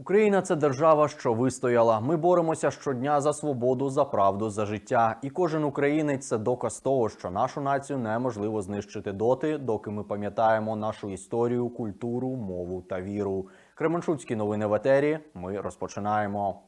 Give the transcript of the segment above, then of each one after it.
Україна це держава, що вистояла. Ми боремося щодня за свободу, за правду, за життя. І кожен українець це доказ того, що нашу націю неможливо знищити доти, доки ми пам'ятаємо нашу історію, культуру, мову та віру. Кременчуцькі новини в етері. Ми розпочинаємо.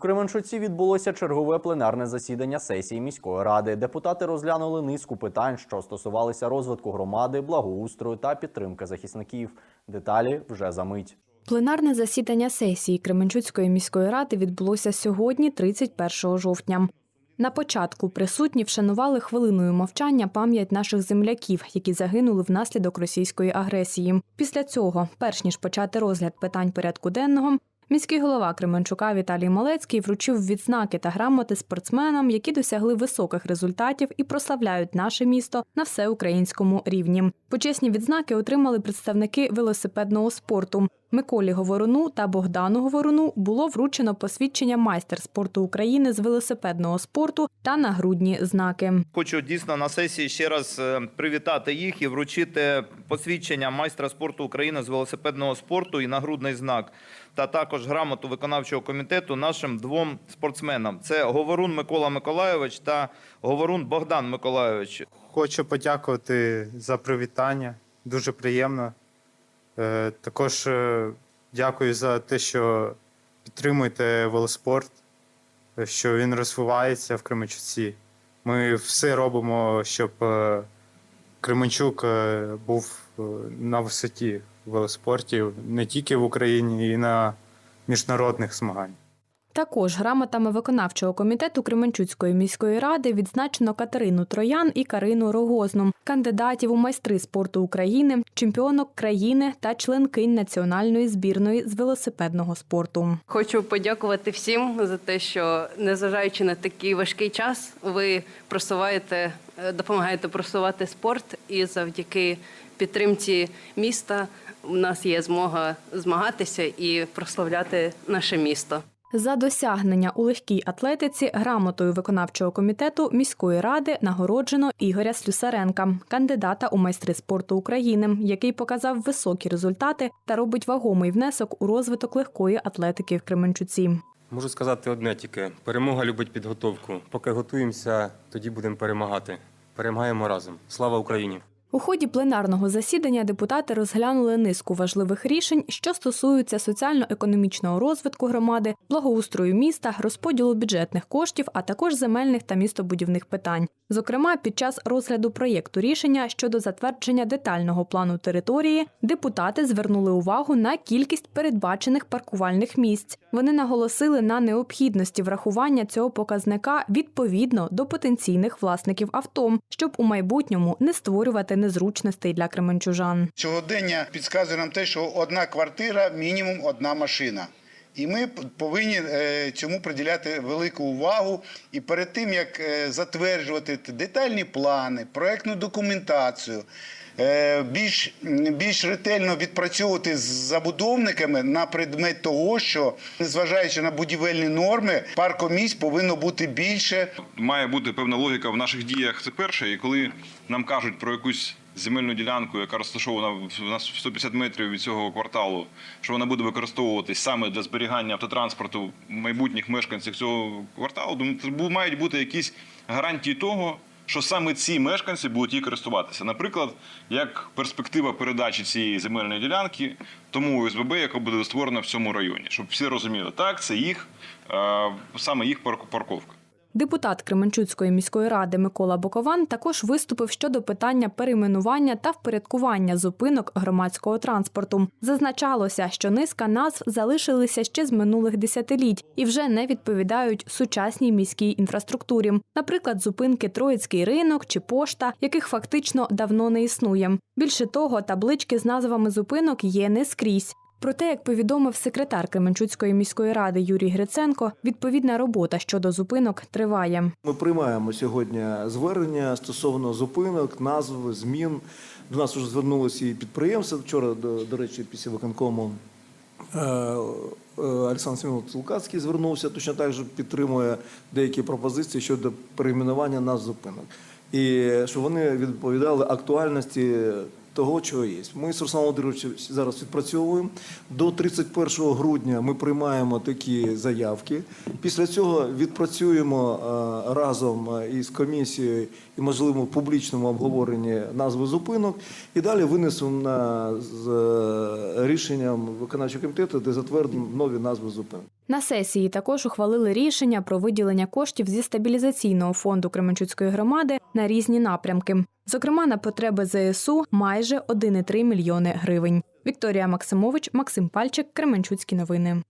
Кременчуці відбулося чергове пленарне засідання сесії міської ради. Депутати розглянули низку питань, що стосувалися розвитку громади, благоустрою та підтримки захисників. Деталі вже за мить. Пленарне засідання сесії Кременчуцької міської ради відбулося сьогодні, 31 жовтня. На початку присутні вшанували хвилиною мовчання пам'ять наших земляків, які загинули внаслідок російської агресії. Після цього, перш ніж почати розгляд питань порядку денного, міський голова Кременчука Віталій Малецький вручив відзнаки та грамоти спортсменам, які досягли високих результатів і прославляють наше місто на всеукраїнському рівні. Почесні відзнаки отримали представники велосипедного спорту. Миколі Говоруну та Богдану Говоруну було вручено посвідчення майстер спорту України з велосипедного спорту та нагрудні знаки. Хочу дійсно на сесії ще раз е, привітати їх і вручити посвідчення майстра спорту України з велосипедного спорту і нагрудний знак, та також грамоту виконавчого комітету нашим двом спортсменам. Це Говорун Микола Миколайович та Говорун Богдан Миколайович. Хочу подякувати за привітання. Дуже приємно. Е, Також е, дякую за те, що підтримуєте велоспорт, е, що він розвивається в Кременчуці. Ми все робимо, щоб Кременчук був на висоті в велоспорті не тільки в Україні, і на міжнародних змаганнях. Також грамотами виконавчого комітету Кременчуцької міської ради відзначено Катерину Троян і Карину Рогозну, кандидатів у майстри спорту України, чемпіонок країни та членкинь національної збірної з велосипедного спорту. Хочу подякувати всім за те, що незважаючи на такий важкий час, ви просуваєте, е, допомагаєте просувати спорт, і завдяки підтримці міста у нас є змога змагатися і прославляти наше місто. За досягнення у легкій атлетиці грамотою виконавчого комітету міської ради нагороджено Ігоря Слюсаренка, кандидата у майстри спорту України, який показав високі результати та робить вагомий внесок у розвиток легкої атлетики в Кременчуці. Можу сказати одне тільки: перемога любить підготовку. Поки готуємося, тоді будемо перемагати. Перемагаємо разом. Слава Україні! У ході пленарного засідання депутати розглянули низку важливих рішень, що стосуються соціально-економічного розвитку громади, благоустрою міста, розподілу бюджетних коштів, а також земельних та містобудівних питань. Зокрема, під час розгляду проєкту рішення щодо затвердження детального плану території депутати звернули увагу на кількість передбачених паркувальних місць. Вони наголосили на необхідності врахування цього показника відповідно до потенційних власників авто, щоб у майбутньому не створювати незручностей для кременчужан. Сьогодення підказує нам те, що одна квартира мінімум одна машина. І ми повинні е, цьому приділяти велику увагу. І перед тим як е, затверджувати детальні плани, проектну документацію, більш, більш ретельно відпрацьовувати з забудовниками на предмет того, що незважаючи на будівельні норми, паркомісць повинно бути більше. має бути певна логіка в наших діях. Це перше. І коли нам кажуть про якусь земельну ділянку, яка розташована в нас в 150 метрів від цього кварталу, що вона буде використовуватись саме для зберігання автотранспорту майбутніх мешканців цього кварталу, мають бути якісь гарантії того. Що саме ці мешканці будуть її користуватися, наприклад, як перспектива передачі цієї земельної ділянки тому ОСББ, яка буде створена в цьому районі, щоб всі розуміли, так це їх е, саме їх парк- парковка. Депутат Кременчуцької міської ради Микола Бокован також виступив щодо питання перейменування та впорядкування зупинок громадського транспорту. Зазначалося, що низка назв залишилися ще з минулих десятиліть і вже не відповідають сучасній міській інфраструктурі. Наприклад, зупинки Троїцький ринок чи пошта, яких фактично давно не існує. Більше того, таблички з назвами зупинок є не скрізь. Проте, як повідомив секретар Кременчуцької міської ради Юрій Гриценко, відповідна робота щодо зупинок триває. Ми приймаємо сьогодні звернення стосовно зупинок, назв, змін. До нас вже звернулися і підприємства. Вчора, до, до речі, після виконкому е, е, Олександр Семенович Лукацький звернувся, точно так же підтримує деякі пропозиції щодо перейменування назв зупинок. І щоб вони відповідали актуальності того, чого є. Ми з Русланом Володимировичем зараз відпрацьовуємо. До 31 грудня ми приймаємо такі заявки. Після цього відпрацюємо е, разом е, із комісією і, можливо, в публічному обговоренні назви зупинок. І далі винесемо на з е, рішенням виконавчого комітету, де затвердимо нові назви зупинок. На сесії також ухвалили рішення про виділення коштів зі стабілізаційного фонду Кременчуцької громади на різні напрямки. Зокрема, на потреби ЗСУ майже 1,3 мільйони гривень. Вікторія Максимович, Максим Пальчик, Кременчуцькі новини.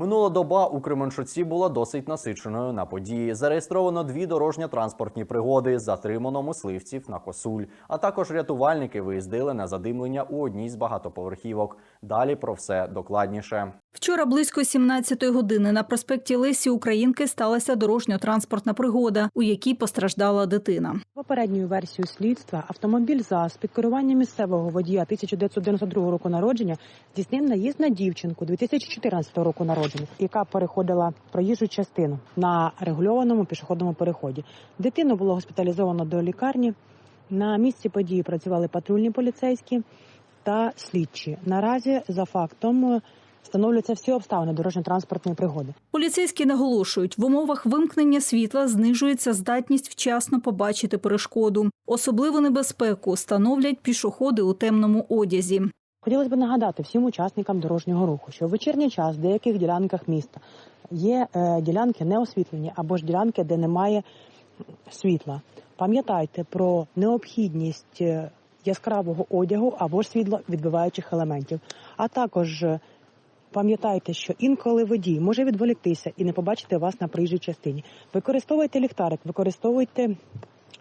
Минула доба у Кременчуці була досить насиченою на події. Зареєстровано дві дорожньо-транспортні пригоди, затримано мисливців на косуль. А також рятувальники виїздили на задимлення у одній з багатоповерхівок. Далі про все докладніше. Вчора близько 17-ї години на проспекті Лесі Українки сталася дорожньо-транспортна пригода, у якій постраждала дитина. Попередньою версією слідства автомобіль ЗАЗ під місцевого водія 1992 року народження здійснив наїзд на дівчинку 2014 року народження, яка переходила проїжджу частину на регульованому пішохідному переході. Дитину було госпіталізовано до лікарні. На місці події працювали патрульні поліцейські та слідчі. Наразі за фактом встановлюються всі обставини дорожньо-транспортної пригоди. Поліцейські наголошують, в умовах вимкнення світла знижується здатність вчасно побачити перешкоду. Особливу небезпеку становлять пішоходи у темному одязі. Хотілося б нагадати всім учасникам дорожнього руху, що в вечірній час в деяких ділянках міста є е, ділянки неосвітлені або ж ділянки, де немає світла. Пам'ятайте про необхідність е, яскравого одягу або ж світловідбиваючих елементів. А також е, пам'ятайте, що інколи водій може відволіктися і не побачити вас на проїжджій частині. Використовуйте ліхтарик, використовуйте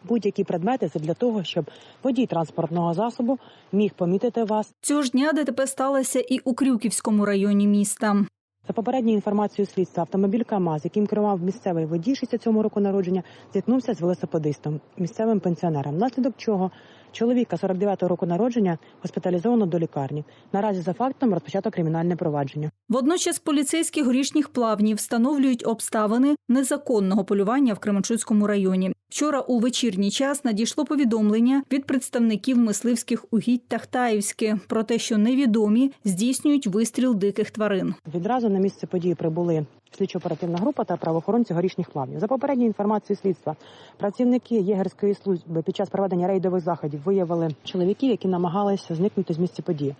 будь-які предмети для того, щоб водій транспортного засобу міг помітити вас. Цього ж дня ДТП сталося і у Крюківському районі міста. За попередньою інформацією слідства, автомобіль КАМАЗ, яким керував місцевий водій 67 року народження, зіткнувся з велосипедистом, місцевим пенсіонером, внаслідок чого чоловіка 49 року народження госпіталізовано до лікарні. Наразі за фактом розпочато кримінальне провадження. Водночас поліцейські горішніх плавнів встановлюють обставини незаконного полювання в Кременчуцькому районі. Вчора у вечірній час надійшло повідомлення від представників мисливських угідь Тахтаївське про те, що невідомі здійснюють вистріл диких тварин. Відразу на місце події прибули слідчо-оперативна група та правоохоронці горішніх плавнів. За попередньою інформацією слідства, працівники єгерської служби під час проведення рейдових заходів виявили чоловіків, які намагалися зникнути з місця події.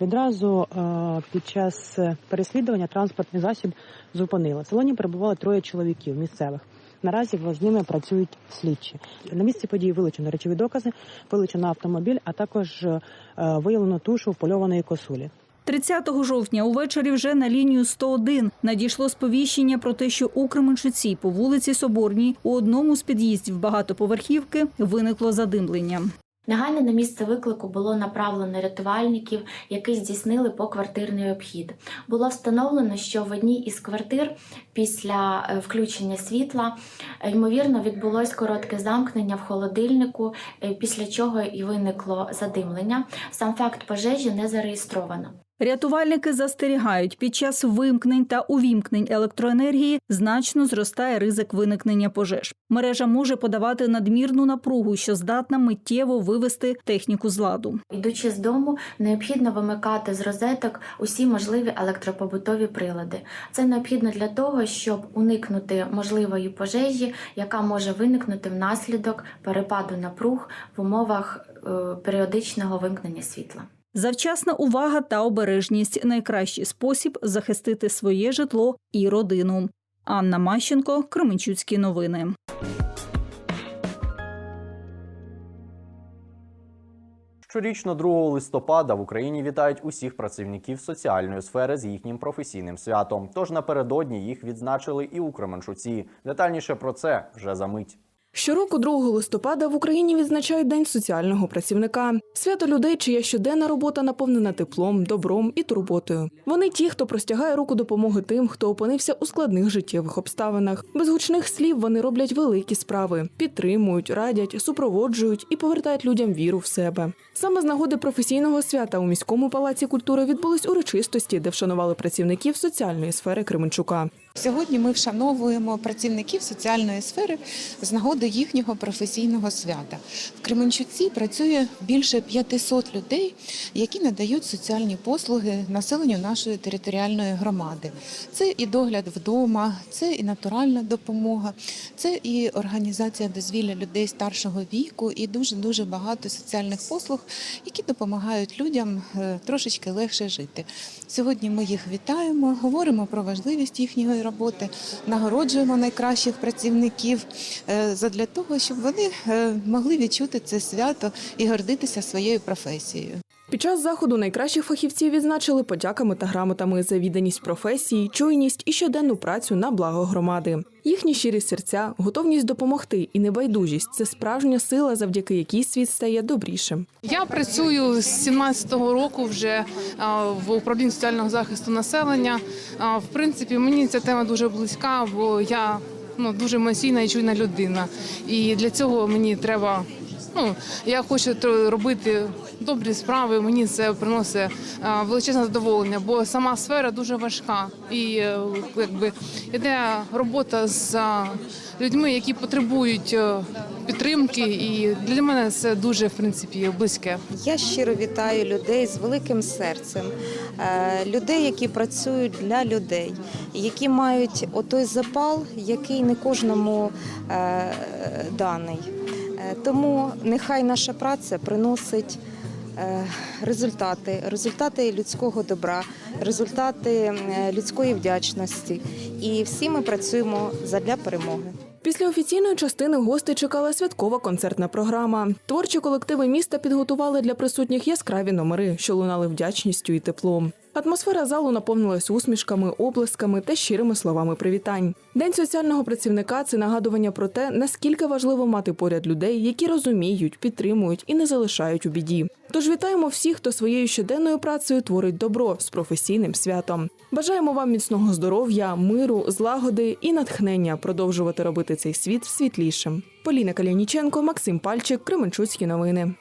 Відразу е, під час переслідування транспортний засіб зупинили. В салоні перебували троє чоловіків місцевих. Наразі з ними працюють слідчі. На місці події вилучено речові докази, вилучено автомобіль, а також е, виявлено тушу впольованої косулі. 30 жовтня увечері вже на лінію 101 надійшло сповіщення про те, що у Кременчуці по вулиці Соборній у одному з під'їздів багатоповерхівки виникло задимлення. Негайно на місце виклику було направлено рятувальників, які здійснили поквартирний обхід. Було встановлено, що в одній із квартир після е, включення світла е, ймовірно відбулось коротке замкнення в холодильнику, е, після чого і виникло задимлення. Сам факт пожежі не зареєстровано. Рятувальники застерігають, під час вимкнень та увімкнень електроенергії значно зростає ризик виникнення пожеж. Мережа може подавати надмірну напругу, що здатна миттєво вивести техніку з ладу. Йдучи з дому, необхідно вимикати з розеток усі можливі електропобутові прилади. Це необхідно для того, щоб уникнути можливої пожежі, яка може виникнути внаслідок перепаду напруг в умовах е, періодичного вимкнення світла. Завчасна увага та обережність найкращий спосіб захистити своє житло і родину. Анна Мащенко, Кременчуцькі новини. Щорічно 2 листопада в Україні вітають усіх працівників соціальної сфери з їхнім професійним святом. Тож напередодні їх відзначили і у Кременчуці. Детальніше про це вже за мить. Щороку 2 листопада в Україні відзначають День соціального працівника. Свято людей, чия щоденна робота наповнена теплом, добром і турботою. Вони ті, хто простягає руку допомоги тим, хто опинився у складних життєвих обставинах. Без гучних слів вони роблять великі справи, підтримують, радять, супроводжують і повертають людям віру в себе. Саме з нагоди професійного свята у міському палаці культури відбулись урочистості, де вшанували працівників соціальної сфери Кременчука. Сьогодні ми вшановуємо працівників соціальної сфери з нагоди їхнього професійного свята. В Кременчуці працює більше 500 людей, які надають соціальні послуги населенню нашої територіальної громади. Це і догляд вдома, це і натуральна допомога, це і організація дозвілля людей старшого віку, і дуже дуже багато соціальних послуг, які допомагають людям е, трошечки легше жити. Сьогодні ми їх вітаємо, говоримо про важливість їхньої роботи, нагороджуємо найкращих працівників е, задля того, щоб вони е, могли відчути це свято і гордитися своєю професією. Під час заходу найкращих фахівців відзначили подяками та грамотами за відданість професії, чуйність і щоденну працю на благо громади. Їхні щирі серця, готовність допомогти і небайдужість це справжня сила, завдяки якій світ стає добрішим. Я працюю з 17-го року вже в управлінні соціального захисту населення. В принципі, мені ця тема дуже близька, бо я ну, дуже емоційна і чуйна людина. І для цього мені треба. Ну, я хочу робити добрі справи. Мені це приносить величезне задоволення, бо сама сфера дуже важка. І е, якби іде робота з людьми, які потребують е, підтримки, і для мене це дуже в принципі близьке. Я щиро вітаю людей з великим серцем, е, людей, які працюють для людей, які мають отой запал, який не кожному даний. Тому нехай наша праця приносить е, результати, результати людського добра, результати е, людської вдячності. І всі ми працюємо задля перемоги. Після офіційної частини гостей чекала святкова концертна програма. Творчі колективи міста підготували для присутніх яскраві номери, що лунали вдячністю і теплом. Атмосфера залу наповнилась усмішками, оплесками та щирими словами привітань. День соціального працівника це нагадування про те, наскільки важливо мати поряд людей, які розуміють, підтримують і не залишають у біді. Тож вітаємо всіх, хто своєю щоденною працею творить добро з професійним святом. Бажаємо вам міцного здоров'я, миру, злагоди і натхнення продовжувати робити цей світ світлішим. Поліна Каляніченко, Максим Пальчик, Кременчуцькі новини.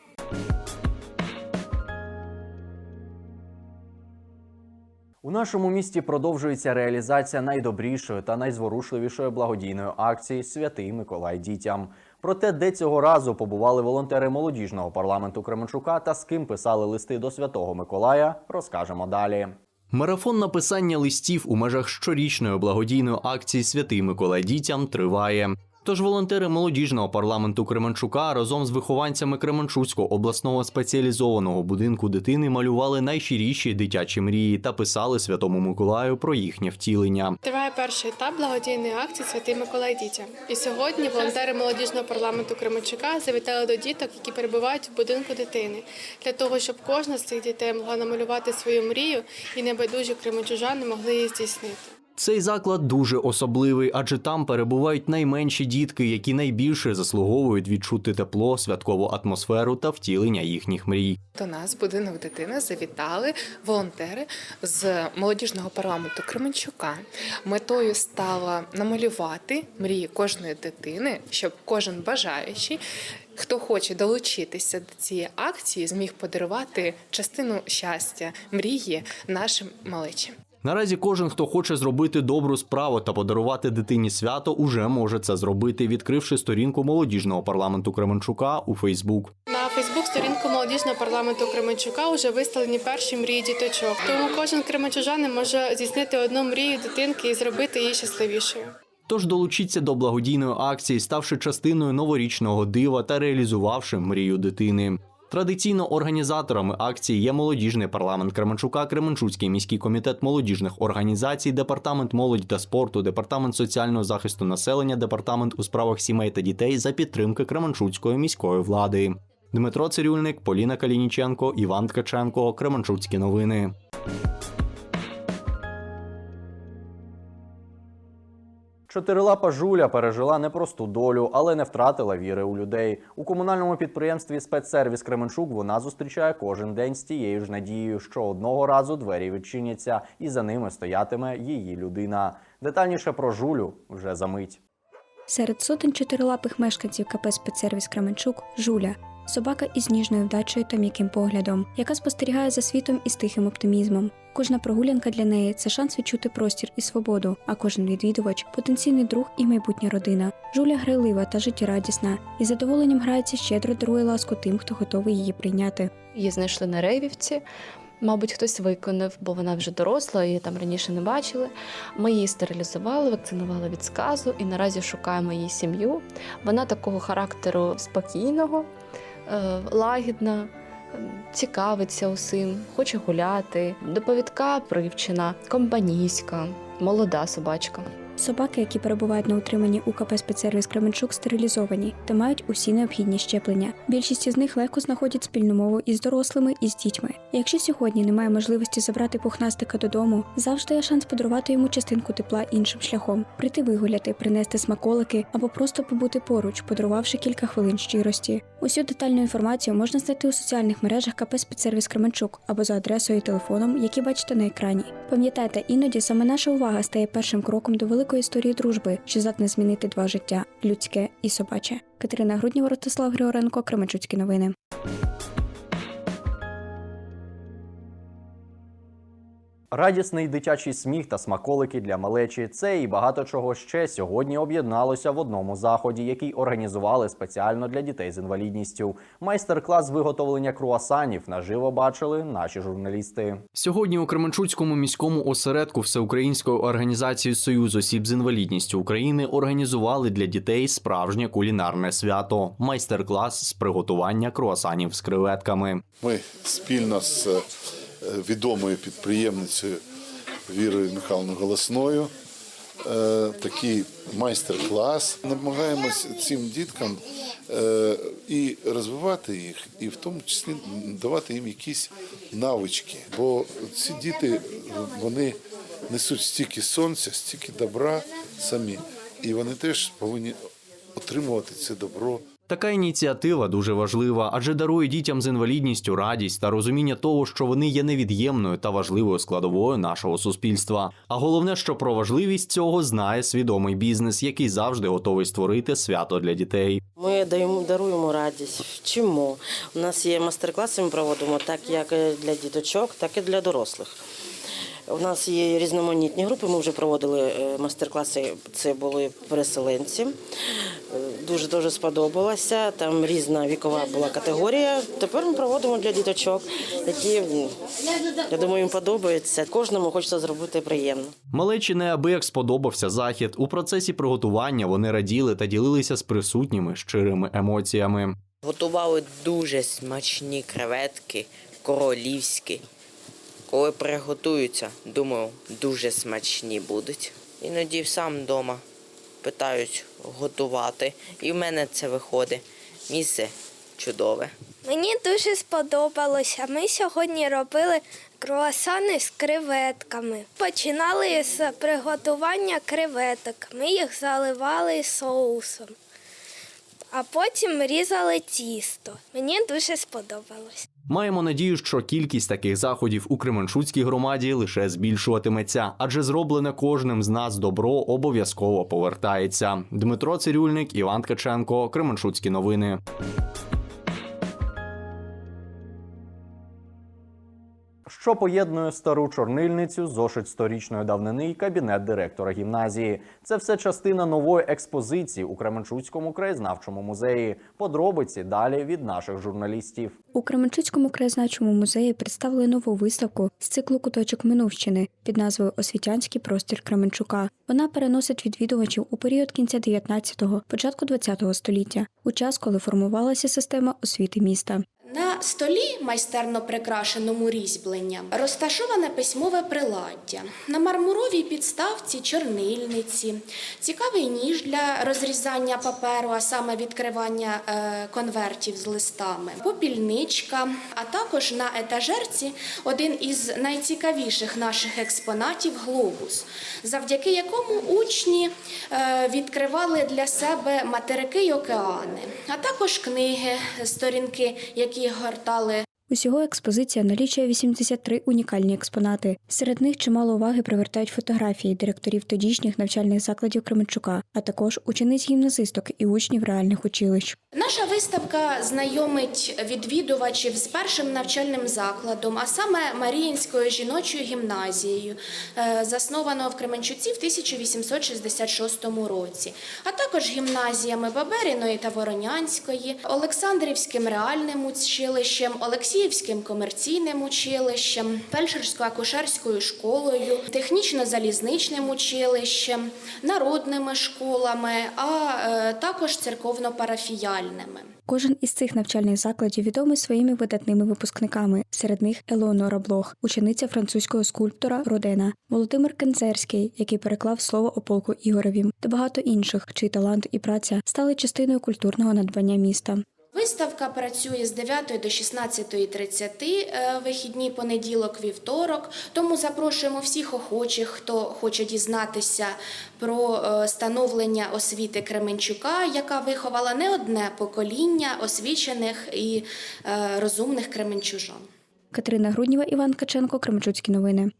У нашому місті продовжується реалізація найдобрішої та найзворушливішої благодійної акції Святий Миколай дітям. Про те, де цього разу побували волонтери молодіжного парламенту Кременчука та з ким писали листи до Святого Миколая, розкажемо далі. Марафон написання листів у межах щорічної благодійної акції Святий Миколай дітям триває. Тож волонтери молодіжного парламенту Кременчука разом з вихованцями Кременчуцького обласного спеціалізованого будинку дитини малювали найщиріші дитячі мрії та писали Святому Миколаю про їхнє втілення. Триває перший етап благодійної акції Святий Миколай дітям. І сьогодні волонтери молодіжного парламенту Кременчука завітали до діток, які перебувають в будинку дитини, для того, щоб кожна з цих дітей могла намалювати свою мрію і небайдужі кременчужани могли її здійснити. Цей заклад дуже особливий, адже там перебувають найменші дітки, які найбільше заслуговують відчути тепло, святкову атмосферу та втілення їхніх мрій. До нас будинок дитини завітали волонтери з молодіжного парламенту Кременчука. Метою стало намалювати мрії кожної дитини, щоб кожен бажаючий, хто хоче долучитися до цієї акції, зміг подарувати частину щастя, мрії нашим малечам. Наразі кожен, хто хоче зробити добру справу та подарувати дитині свято, уже може це зробити, відкривши сторінку молодіжного парламенту Кременчука у Фейсбук. На Фейсбук-сторінку молодіжного парламенту Кременчука вже виставлені перші мрії діточок. Тому кожен кременчужанин може здійснити одну мрію дитинки і зробити її щасливішою. Тож долучіться до благодійної акції, ставши частиною новорічного дива та реалізувавши мрію дитини. Традиційно організаторами акції є молодіжний парламент Кременчука, Кременчуцький міський комітет молодіжних організацій, департамент молоді та спорту, департамент соціального захисту населення, департамент у справах сімей та дітей за підтримки Кременчуцької міської влади. Дмитро Цирюльник, Поліна Калініченко, Іван Ткаченко, Кременчуцькі новини. Чотирилапа жуля пережила непросту долю, але не втратила віри у людей. У комунальному підприємстві спецсервіс Кременчук вона зустрічає кожен день з тією ж надією, що одного разу двері відчиняться, і за ними стоятиме її людина. Детальніше про жулю вже за мить. Серед сотень чотирилапих мешканців КП «Спецсервіс Кременчук Жуля собака із ніжною вдачею та м'яким поглядом, яка спостерігає за світом із тихим оптимізмом. Кожна прогулянка для неї це шанс відчути простір і свободу, а кожен відвідувач потенційний друг і майбутня родина. Жуля грайлива та життєрадісна, і задоволенням грається щедро дарує ласку тим, хто готовий її прийняти. Її знайшли на рейвівці. Мабуть, хтось виконав, бо вона вже доросла, її там раніше не бачили. Ми її стерилізували, вакцинували від сказу і наразі шукаємо її сім'ю. Вона такого характеру спокійного, лагідна, е, цікавиться усім, хоче гуляти. Доповідка привчена, компанійська, молода собачка. Собаки, які перебувають на утриманні у КП «Спецсервіс Кременчук, стерилізовані та мають усі необхідні щеплення. Більшість із них легко знаходять спільну мову із дорослими і з дітьми. Якщо сьогодні немає можливості забрати пухнастика додому, завжди є шанс подарувати йому частинку тепла іншим шляхом, прийти вигуляти, принести смаколики або просто побути поруч, подарувавши кілька хвилин щирості. Усю детальну інформацію можна знайти у соціальних мережах КП «Спецсервіс Кременчук або за адресою і телефоном, які бачите на екрані. Пам'ятайте, іноді саме наша увага стає першим кроком до великої історії дружби, що здатне змінити два життя людське і собаче. Катерина Грудніва, Ростислав Григоренко, Кременчуцькі новини. Радісний дитячий сміх та смаколики для малечі це і багато чого ще сьогодні об'єдналося в одному заході, який організували спеціально для дітей з інвалідністю. Майстер-клас виготовлення круасанів наживо бачили наші журналісти. Сьогодні у Кременчуцькому міському осередку Всеукраїнської організації Союз осіб з інвалідністю України організували для дітей справжнє кулінарне свято майстер-клас з приготування круасанів з креветками. Ми спільно з відомою підприємницею Вірою Михайловною Голосною е, такий майстер-клас. Намагаємось цим діткам е, і розвивати їх, і в тому числі давати їм якісь навички. Бо ці діти вони несуть стільки сонця, стільки добра самі, і вони теж повинні отримувати це добро. Така ініціатива дуже важлива, адже дарує дітям з інвалідністю радість та розуміння того, що вони є невід'ємною та важливою складовою нашого суспільства. А головне, що про важливість цього знає свідомий бізнес, який завжди готовий створити свято для дітей. Ми даємо даруємо радість, вчимо. У нас є майстер-класи, ми проводимо так як для діточок, так і для дорослих. У нас є різноманітні групи. Ми вже проводили е, майстер-класи. Це були переселенці. Дуже дуже сподобалося. Там різна вікова була категорія. Тепер ми проводимо для діточок, які я думаю, їм подобається. Кожному хочеться зробити приємно. Малечі неабияк сподобався захід. У процесі приготування вони раділи та ділилися з присутніми щирими емоціями. Готували дуже смачні креветки, королівські. Коли приготуються, думаю, дуже смачні будуть. Іноді сам вдома питають готувати, і в мене це виходить. Місце чудове. Мені дуже сподобалося. Ми сьогодні робили круасани з креветками. Починали з приготування креветок. Ми їх заливали соусом, а потім різали тісто. Мені дуже сподобалось. Маємо надію, що кількість таких заходів у Кременчуцькій громаді лише збільшуватиметься, адже зроблене кожним з нас добро обов'язково повертається. Дмитро Цирюльник, Іван Ткаченко, Кременчуцькі новини. Що поєднує стару чорнильницю, зошит сторічної давнини і кабінет директора гімназії. Це все частина нової експозиції у Кременчуцькому краєзнавчому музеї. Подробиці далі від наших журналістів. У Кременчуцькому краєзнавчому музеї представили нову виставку з циклу куточок Минувщини під назвою Освітянський простір Кременчука. Вона переносить відвідувачів у період кінця 19-го, початку 20-го століття, у час, коли формувалася система освіти міста. На столі, майстерно прикрашеному різьбленням, розташоване письмове приладдя. На мармуровій підставці чорнильниці, цікавий ніж для розрізання паперу, а саме відкривання е, конвертів з листами, попільничка, а також на етажерці один із найцікавіших наших експонатів глобус, завдяки якому учні е, відкривали для себе материки й океани, а також книги, сторінки, які гортали Усього експозиція налічує 83 унікальні експонати. Серед них чимало уваги привертають фотографії директорів тодішніх навчальних закладів Кременчука, а також учениць гімназисток і учнів реальних училищ. Наша виставка знайомить відвідувачів з першим навчальним закладом, а саме Маріїнською жіночою гімназією, е, заснованого в Кременчуці в 1866 році, а також гімназіями Баберіної та Воронянської, Олександрівським реальним училищем, Олексіївським комерційним училищем, фельдшерсько-акушерською школою, технічно-залізничним училищем, народними школами, а е, також церковно-парафіяльними. Кожен із цих навчальних закладів відомий своїми видатними випускниками. Серед них Елеонора Блох, учениця французького скульптора Родена, Володимир Кенцерський, який переклав слово о полку Ігореві, та багато інших, чий талант і праця стали частиною культурного надбання міста. Виставка працює з 9 до 16.30, е, вихідні понеділок, вівторок. Тому запрошуємо всіх охочих, хто хоче дізнатися про е, становлення освіти Кременчука, яка виховала не одне покоління освічених і е, розумних кременчужан. Катерина Грудніва, Іван Каченко, Кременчуцькі новини.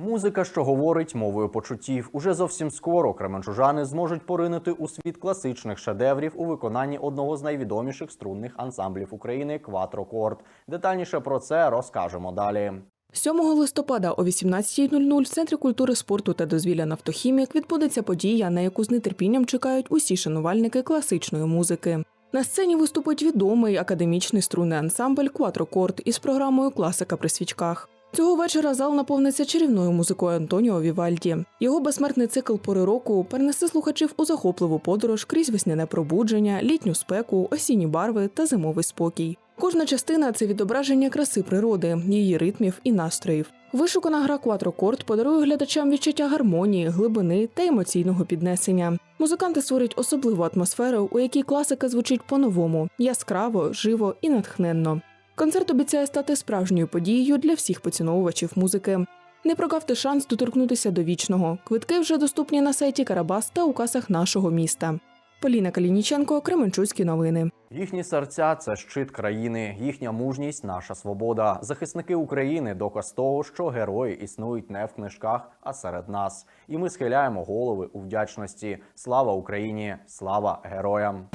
Музика, що говорить мовою почуттів. Уже зовсім скоро кременчужани зможуть поринути у світ класичних шедеврів у виконанні одного з найвідоміших струнних ансамблів України Кватрокорд. Детальніше про це розкажемо далі. 7 листопада о 18.00 в Центрі культури, спорту та дозвілля «Нафтохімік» відбудеться подія, на яку з нетерпінням чекають усі шанувальники класичної музики. На сцені виступить відомий академічний струнний ансамбль «Кватрокорд» із програмою Класика при свічках. Цього вечора зал наповниться чарівною музикою Антоніо Вівальді. Його безсмертний цикл пори року перенесе слухачів у захопливу подорож крізь весняне пробудження, літню спеку, осінні барви та зимовий спокій. Кожна частина це відображення краси природи, її ритмів і настроїв. Вишукана гра «Кватрокорд» подарує глядачам відчуття гармонії, глибини та емоційного піднесення. Музиканти створюють особливу атмосферу, у якій класика звучить по-новому, яскраво, живо і натхненно. Концерт обіцяє стати справжньою подією для всіх поціновувачів музики. Не прогавте шанс доторкнутися до вічного. Квитки вже доступні на сайті Карабас та у касах нашого міста. Поліна Калініченко, Кременчуцькі новини. Їхні серця це щит країни, їхня мужність наша свобода. Захисники України доказ того, що герої існують не в книжках, а серед нас. І ми схиляємо голови у вдячності. Слава Україні! Слава героям!